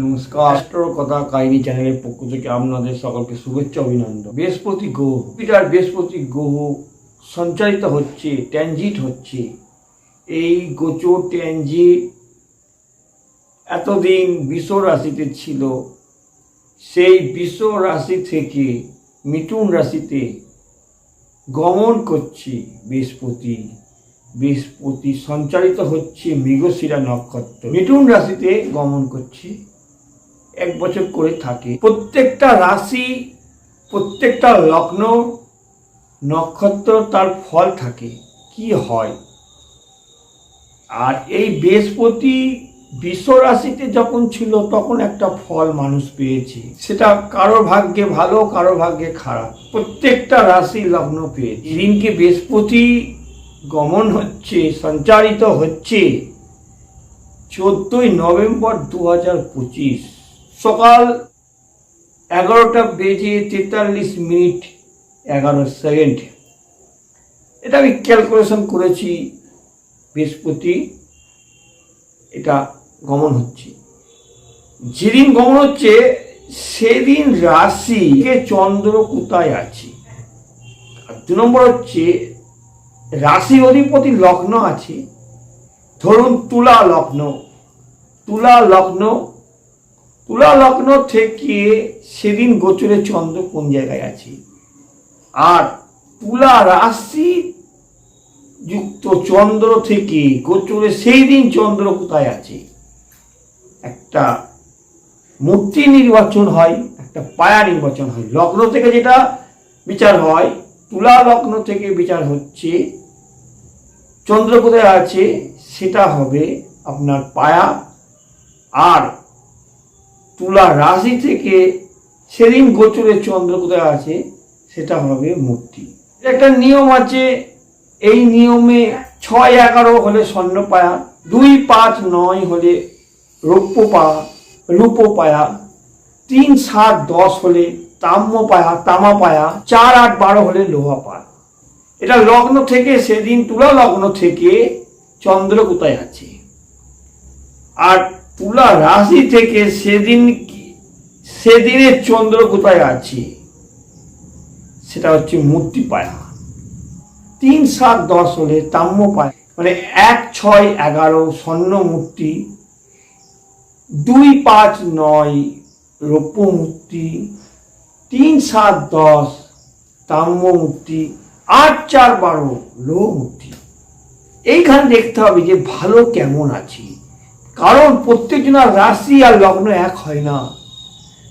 নমস্কার। অ্যাস্ট্রোর কথা কাহিনী চ্যানেলের পক্ষ থেকে আপনাদের সকলকে শুভেচ্ছা অভিনন্দন। বৃহস্পতি গ্রহ। পিটার বৃহস্পতি গ্রহ সঞ্চারিত হচ্ছে ট্যানজিট হচ্ছে। এই গোচর ট্যানজিট এতদিন বিষ রাশিতে ছিল। সেই বিষ রাশি থেকে মিথুন রাশিতে গমন করছে বৃহস্পতি। বৃহস্পতি সঞ্চারিত হচ্ছে মৃগশিরা নক্ষত্র। মিথুন রাশিতে গমন করছে এক বছর করে থাকে। প্রত্যেকটা রাশি, প্রত্যেকটা লগ্ন, নক্ষত্র তার ফল থাকে। কি হয়? আর এই বৃহস্পতি বিশ্ব রাশিতে যখন ছিল, তখন একটা ফল মানুষ পেয়েছে। সেটা কারও ভাগ্যে ভালো, কারও ভাগ্যে খারাপ। প্রত্যেকটা রাশি লগ্ন পেয়েছে। দিনকে বৃহস্পতি গমন হচ্ছে, সঞ্চারিত হচ্ছে। চোদ্দই নভেম্বর দু হাজার পঁচিশ। সকাল এগারোটা বেজে তেতাল্লিশ মিনিট, এগারো সেকেন্ড। এটা আমি ক্যালকুলেশন করেছি, বৃহস্পতি, এটা গমন হচ্ছে। যেদিন গমন হচ্ছে, সেদিন রাশি চন্দ্র কোথায় আছে? দু নম্বর হচ্ছে, রাশি অধিপতি লগ্ন আছে, ধরুন তুলা লগ্ন। তুলা লগ্ন তুলা লগ্ন থেকে সেদিন গোচরে চন্দ্র কোন জায়গায় আছে? আর তুলা রাশি যুক্ত চন্দ্র থেকে গোচরে সেই দিন চন্দ্র কোথায় আছে? একটা মূর্তি নির্বাচন হয়, একটা পায়া নির্বাচন হয়। লগ্ন থেকে যেটা বিচার হয় তুলা লগ্ন থেকে বিচার হচ্ছে চন্দ্র কোথায় আছে? সেটা হবে আপনার পায়া। আর তুলা রাশি থেকে সেদিন গোচরের চন্দ্র কোথায় আছে, সেটা হবে মূর্তি। একটা নিয়ম আছে, এই নিয়মে ছয় এগারো হলে স্বর্ণ পায়া দুই পাঁচ নয় হলে রৌপ্য পায়া রূপ পায়া তিন সাত দশ হলে তাম্য পায়া তামা পায়া চার আট বারো হলে লোহা পায়া এটা লগ্ন থেকে, সেদিন তুলা লগ্ন থেকে চন্দ্র কোথায় আছে? আর তুলা রাশি থেকে সেদিন সেদিনের চন্দ্র কোথায় আছে? সেটা হচ্ছে মূর্তি পায়া। তিন, সাত, দশ হলে তাম্য পায়। মানে এক, ছয়, এগারো স্বর্ণ মূর্তি। দুই, পাঁচ, নয় রৌপ্য মূর্তি। তিন, সাত, দশ তাম্য মূর্তি। আট, চার, বারো লোহ মূর্তি। এইখানে দেখতে হবে যে ভালো কেমন আছি। কারণ প্রত্যেকজনের রাশি আর লগ্ন এক হয় না।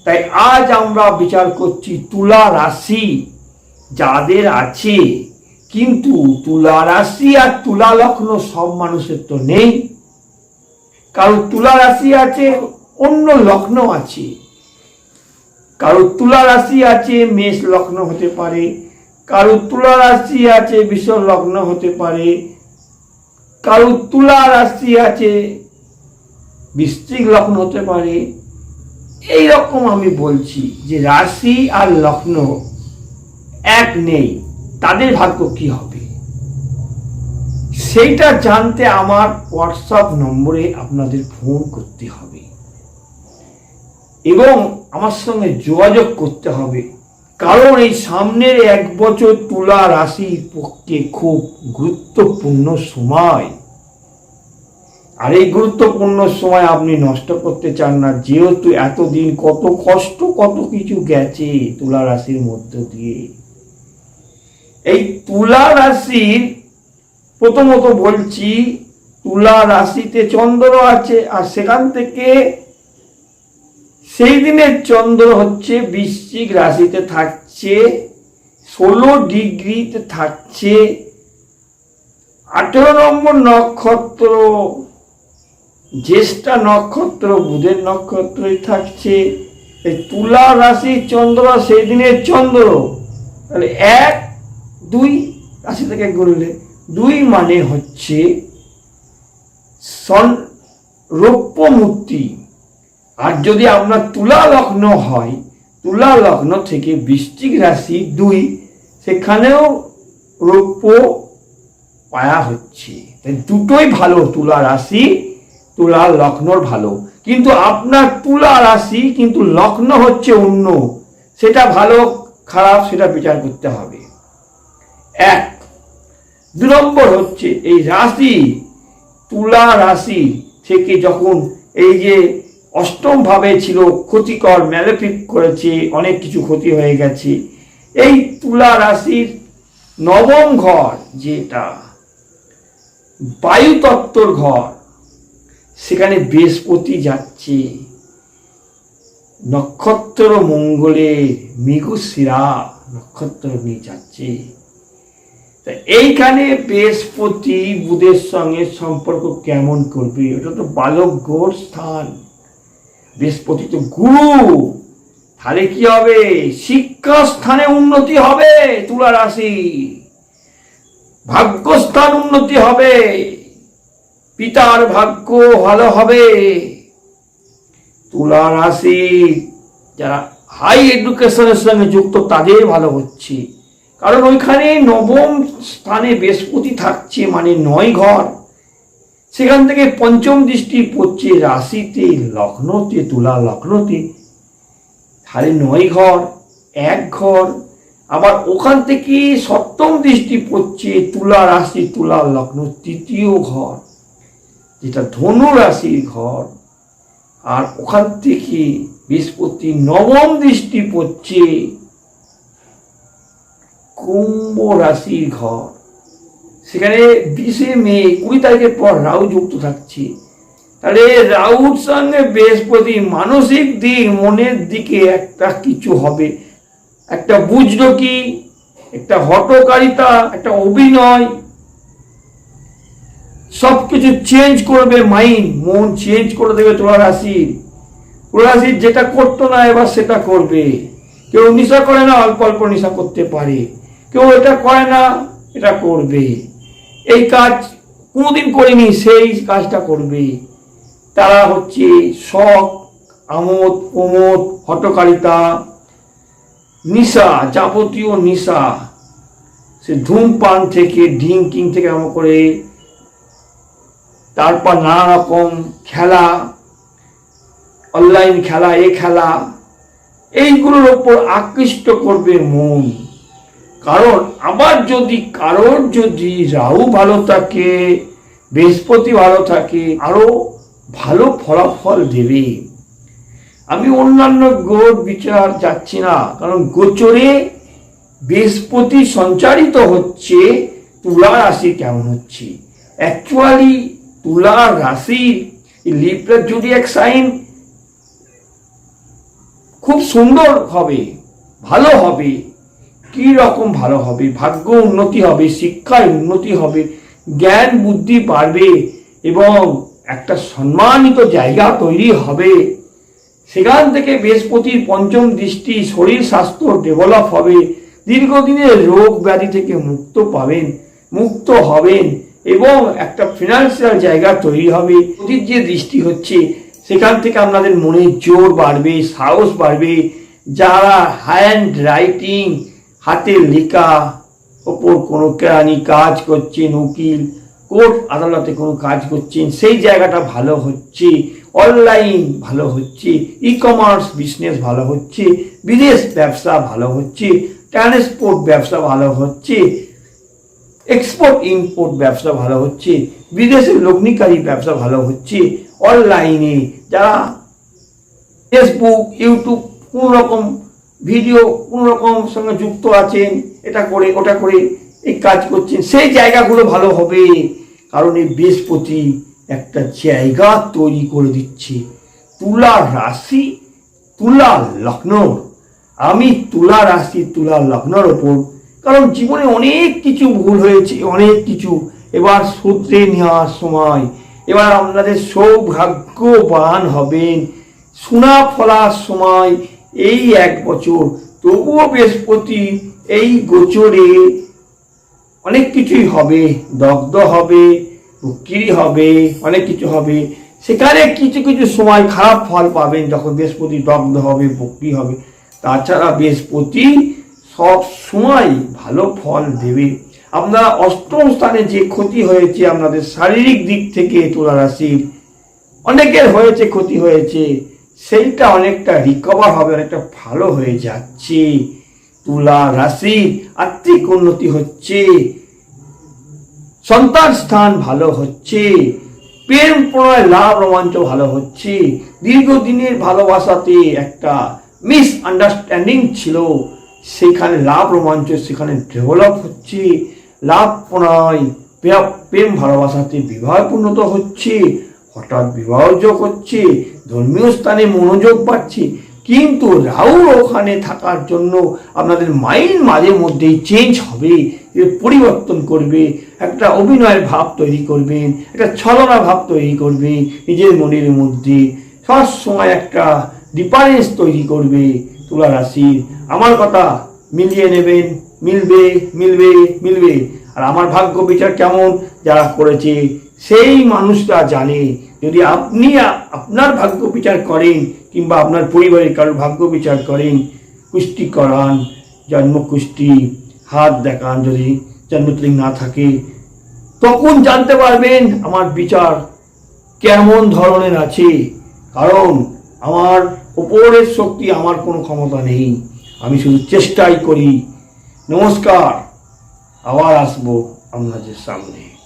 তাই আজ আমরা বিচার করছি তুলা রাশি যাদের আছে, কিন্তু তুলা রাশি আর তুলা লগ্ন সব মানুষের তো নেই। কারও তুলা রাশি আছে, অন্য লগ্ন আছে। কারও তুলা রাশি আছে, মেষ লগ্ন হতে পারে। কারও তুলা রাশি আছে, বিষ লগ্ন হতে পারে। কারও তুলা রাশি আছে বৃশ্চিক লগ্ন হতে পারে। এই রকম আমি বলছি যে রাশি আর লগ্ন এক নেই, তাদের ভাগ্য কি হবে? সেইটা জানতে আমার হোয়াটসঅ্যাপ নম্বরে আপনাদের ফোন করতে হবে। এবং আমার সঙ্গে যোগাযোগ করতে হবে। কারণ এই সামনের এক বছর তুলা রাশির পক্ষে খুব গুরুত্বপূর্ণ সময়। আর এই গুরুত্বপূর্ণ সময় আপনি নষ্ট করতে চান না, যেহেতু এতদিন কত কষ্ট, কত কিছু গেছে তুলা রাশির মধ্য দিয়ে। এই তুলা রাশির প্রথমত বলছি, তুলা রাশিতে চন্দ্র আছে, আর সেখান থেকে সেই দিনের চন্দ্র হচ্ছে বৃশ্চিক রাশিতে থাকছে, ষোলো ডিগ্রিতে থাকছে। আঠেরো নম্বর নক্ষত্র জ্যেষ্ঠা নক্ষত্র, বুধের নক্ষত্রই থাকছে। এই তুলা রাশি চন্দ্র সেই দিনের চন্দ্র। তাহলে এক, দুই রাশি থেকে গড়লে, দুই মানে হচ্ছে সন, রৌপ্য মূর্তি। আর যদি আপনার তুলা লগ্ন হয়, তুলা লগ্ন থেকে বৃষ্টিক রাশি দুই, সেখানেও রৌপ্য পায়া হচ্ছে। দুটোই ভালো তুলা রাশি। তুলা লগ্নর ভালো। কিন্তু আপনার তুলা রাশি কিন্তু লগ্ন হচ্ছে অন্য। সেটা ভালো, খারাপ, সেটা বিচার করতে হবে। এক, দু নম্বর হচ্ছে এই রাশি, তুলা রাশি থেকে যখন এই যে অষ্টম ভাবে ছিল, ক্ষতিকর ম্যালেফিক করেছে, অনেক কিছু ক্ষতি হয়ে গেছে, এই তুলা রাশির নবম ঘর যেটা, বায়ুতত্ত্বর ঘর সেখানে বৃহস্পতি যাচ্ছে। নক্ষত্র মঙ্গলে মৃগুশিরা নক্ষত্র নিয়ে যাচ্ছে। তা এইখানে বৃহস্পতি বুধের সঙ্গে সম্পর্ক কেমন করবে? ওটা তো বালক গোর স্থান। বৃহস্পতি তো গুরু। তাহলে কি হবে? শিক্ষা স্থানে উন্নতি হবে তুলা রাশি। ভাগ্যস্থান উন্নতি হবে। পিতার ভাগ্য ভালো হবে। তুলা রাশি, যারা হাই এডুকেশনের সঙ্গে যুক্ত, তাদের ভালো হচ্ছে। কারণ ওইখানে নবম স্থানে বৃহস্পতি থাকছে মানে নয় ঘর। সেখান থেকে পঞ্চম দৃষ্টি পড়ছে রাশিতে, লগ্নতে, তুলা লগ্নতে। তাহলে নয় ঘর, এক ঘর। আবার ওখান থেকে সপ্তম দৃষ্টি পড়ছে, তুলা রাশি, তুলা লগ্ন, তৃতীয় ঘর। যেটা ধনু রাশির ঘর, আর ওখান থেকে বৃহস্পতি নবম দৃষ্টি পড়ছে কুম্ভ রাশির ঘর। সেখানে বিশে মে, কুড়ি তারিখের পর রাহু যুক্ত থাকছে। তাহলে রাহুর সঙ্গে বৃহস্পতি মানসিক দিক, মনের দিকে একটা কিছু হবে। একটা বুঝলো কি? একটা হটকারিতা, একটা অভিনয় সব কিছু চেঞ্জ করবে মাইন্ড মন চেঞ্জ করে দেবে তোলা রাশির তোলা রাশির যেটা করতো না, এবার সেটা করবে। কেউ নেশা করে না, অল্প অল্প নেশা করতে পারে। কেউ এটা করে না, এটা করবে। এই কাজ কোনোদিন করেনি, সেই কাজটা করবে। তারা হচ্ছে শখ, আমোদ, প্রমোদ হটকারিতা নিশা, যাবতীয় নিশা। সে ধূমপান থেকে ড্রিঙ্কিং থেকে আরম্ভ করে তারপর নানা রকম খেলা অনলাইন খেলা, এ খেলা, এইগুলোর ওপর আকৃষ্ট করবে মন। কারণ আবার যদি কারোর যদি রাহু ভালো থাকে, বৃহস্পতি ভালো থাকে আরও ভালো ফলাফল দেবে। আমি অন্যান্য গ্রহ বিচার যাচ্ছি না, কারণ গোচরে বৃহস্পতি সঞ্চারিত হচ্ছে, তুলা রাশি কেমন হচ্ছে? অ্যাকচুয়ালি তুলা রাশি লিপ্রার যদি এক সাইন খুব সুন্দর হবে, ভালো হবে, কি রকম ভালো হবে, ভাগ্য উন্নতি হবে শিক্ষায় উন্নতি হবে, জ্ঞান বুদ্ধি বাড়বে এবং একটা সম্মানিত জায়গা তৈরি হবে। সেখান থেকে বৃহস্পতির পঞ্চম দৃষ্টি, শরীর স্বাস্থ্য ডেভেলপ হবে। দীর্ঘদিনের রোগ ব্যাধি থেকে মুক্ত পাবেন, মুক্ত হবেন। এবং একটা ফিনান্সিয়াল জায়গা তৈরি হবে। অতীত যে দৃষ্টি হচ্ছে, সেখান থেকে আপনাদের মনে জোর বাড়বে, সাহস বাড়বে। যারা হ্যান্ড রাইটিং হাতের লেখা, ওপর কোনো কেরানি কাজ করছেন, উকিল, কোর্ট আদালতে কোনো কাজ করছেন, সেই জায়গাটা ভালো হচ্ছে অনলাইন ভালো হচ্ছে ই কমার্স বিজনেস ভালো হচ্ছে, বিদেশ ব্যবসা ভালো হচ্ছে ট্রান্সপোর্ট ব্যবসা ভালো হচ্ছে এক্সপোর্ট ইম্পোর্ট ব্যবসা ভালো হচ্ছে বিদেশে লগ্নিকারী ব্যবসা ভালো হচ্ছে অনলাইনে যারা ফেসবুক ইউটিউব কোন রকম ভিডিও কোন রকম সঙ্গে যুক্ত আছেন, এটা করে, ওটা করে এই কাজ করছেন, সেই জায়গাগুলো ভালো হবে, কারণ এই বৃহস্পতি একটা জায়গা তৈরি করে দিচ্ছে। তুলা রাশি, তুলা লগ্ন। আমি তুলা রাশি, তুলা লগ্নর ওপর কারণ জীবনে অনেক কিছু ভুল হয়েছে, অনেক কিছু। এবার সূত্রে নেওয়ার সময়। এবার আপনাদের সৌভাগ্যবান হবেন। সোনা ফলার সময় এই এক বছর। তবুও বৃহস্পতি এই গোচরে অনেক কিছুই হবে। দগ্ধ হবে বিক্রি হবে, অনেক কিছু হবে। সেখানে কিছু কিছু সময় খারাপ ফল পাবেন যখন বৃহস্পতি দগ্ধ হবে বক্রি হবে। তাছাড়া বৃহস্পতি সব সময় ভালো ফল দেবে। আপনারা অষ্টম স্থানে যে ক্ষতি হয়েছে আপনাদের শারীরিক দিক থেকে তুলা রাশির অনেকের হয়েছে ক্ষতি হয়েছে, সেইটা অনেকটা রিকভার হবে, অনেকটা ভালো হয়ে যাচ্ছে। তুলা রাশি আর্থিক উন্নতি হচ্ছে, সন্তান স্থান ভালো হচ্ছে, প্রেম প্রণয় লাভ, রোমাঞ্চ ভালো হচ্ছে। দীর্ঘদিনের ভালোবাসাতে একটা মিস আন্ডারস্ট্যান্ডিং ছিল। সেখানে লাভ রোমাঞ্চ, সেখানে ডেভেলপ হচ্ছে। লাভ প্রণয় প্রেম- ভালোবাসাতে বিবাহ পূর্ণত হচ্ছে। হঠাৎ বিবাহ যোগ হচ্ছে, ধর্মীয় স্থানে মনোযোগ পাচ্ছে কিন্তু রাহুর ওখানে থাকার জন্য আপনাদের মাইন্ড মাঝে মধ্যেই চেঞ্জ হবে পরিবর্তন করবে, একটা অভিনয়ের ভাব তৈরি করবেন, একটা ছলনা ভাব তৈরি করবে নিজের মনের মধ্যে। সবসময় একটা ডিফারেন্স তৈরি করবে। তুলা রাশি। আমার কথা মিলিয়ে নেবেন, মিলবে মিলবে মিলবে। আর আমার ভাগ্য বিচার কেমন যারা করেছে, সেই মানুষটা জানে। যদি আপনি আপনার ভাগ্য বিচার করেন কিংবা আপনার পরিবারের কারোর ভাগ্য বিচার করেন, কুষ্টি করান জন্ম কুষ্টি হাত দেখান যদি জন্মতারিখ না থাকে, তখন জানতে পারবেন আমার বিচার কেমন ধরনের আছে। কারণ আমার ওপরের শক্তি আমার কোনো ক্ষমতা নেই। আমি শুধু চেষ্টাই করি। নমস্কার। আবার আসব আপনাদের সামনে।